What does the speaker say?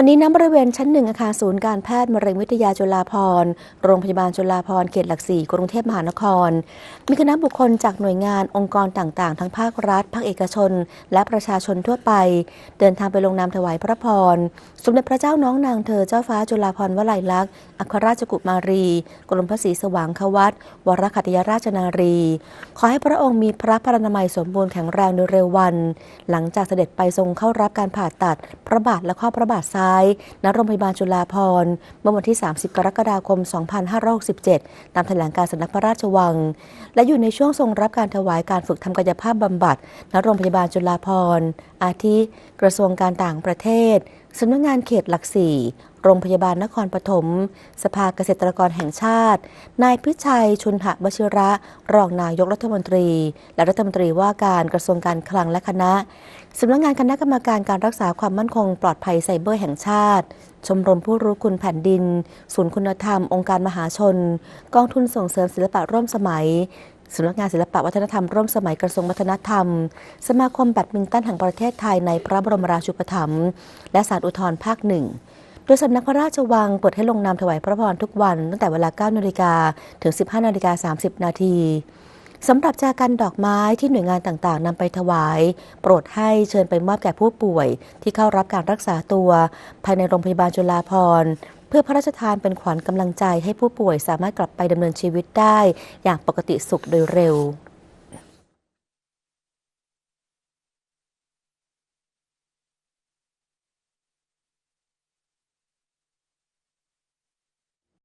วันนี้น้ำบริเวณชั้นหนึ่งอาคารศูนย์การแพทย์มะเร็งวิทยาจุฬาภรณ์โรงพยาบาลจุฬาภรณ์เขตหลักสี่กรุงเทพมหานคร มีคณะบุคคลจากหน่วยงานองค์กรต่างๆ ทั้งภาครัฐ ภาคเอกชน และประชาชนทั่วไป เดินทางไปลงนามถวายพระพร สมเด็จพระเจ้าน้องนางเธอเจ้าฟ้าจุฬาภรณ์วลัยลักษณ์อัครราชกุมารี กรมพระศรีสว่างควัตวรคัตยราชนารี ขอให้พระองค์มีพระพรรณนามัยสมบูรณ์แข็งแรงโดยเร็ววัน หลังจากเสด็จไปทรงเข้ารับการผ่าตัดพระบาทและข้อพระบาทซ้ายณโรงพยาบาลจุฬาภรณ์เมื่อวันที่ 30 กรกฎาคม 2567 ตามแถลงการสำนักพระราชวัง และอยู่ในช่วงทรงรับการถวายการฝึกทำกายภาพบำบัดณโรงพยาบาลจุฬาภรณ์อาทิ กระทรวงการต่างประเทศสำนักงานเขตหลักสี่ โรงพยาบาลนครปฐม สภาเกษตรกรแห่งชาติ นายพิชัย ชุนหะวชิระ รองนายกรัฐมนตรี และรัฐมนตรีว่าการกระทรวงการคลังและคณะ สำนักงานคณะกรรมการการรักษาความมั่นคงปลอดภัยไซเบอร์แห่งชาติ ชมรมผู้รู้คุณแผ่นดิน ศูนย์คุณธรรม องค์การมหาชน กองทุนส่งเสริมศิลปะร่วมสมัยสำนักงานศิลปะวัฒนธรรมร่วมสมัยกระทรวงวัฒนธรรม สมาคมแบดมินตันแห่งประเทศไทยในพระบรมราชูปถัมภ์และศาลอุทธรภาคหนึ่ง โดยสำนักพระราชวังเปิดให้ลงนามถวายพระพรทุกวันตั้งแต่เวลา 9 นาฬิกาถึง 15 นาฬิกา 30 นาทีสำหรับจาการดอกไม้ที่หน่วยงานต่างๆนำไปถวาย โปรดให้เชิญไปมอบแก่ผู้ป่วย ที่เข้ารับการรักษาตัว ภายในโรงพยาบาลจุฬาภรณ์เพื่อพระราชทานเป็นขวัญกำลังใจให้ผู้ป่วยสามารถกลับไปดำเนินชีวิตได้ อย่างปกติสุขโดยเร็ว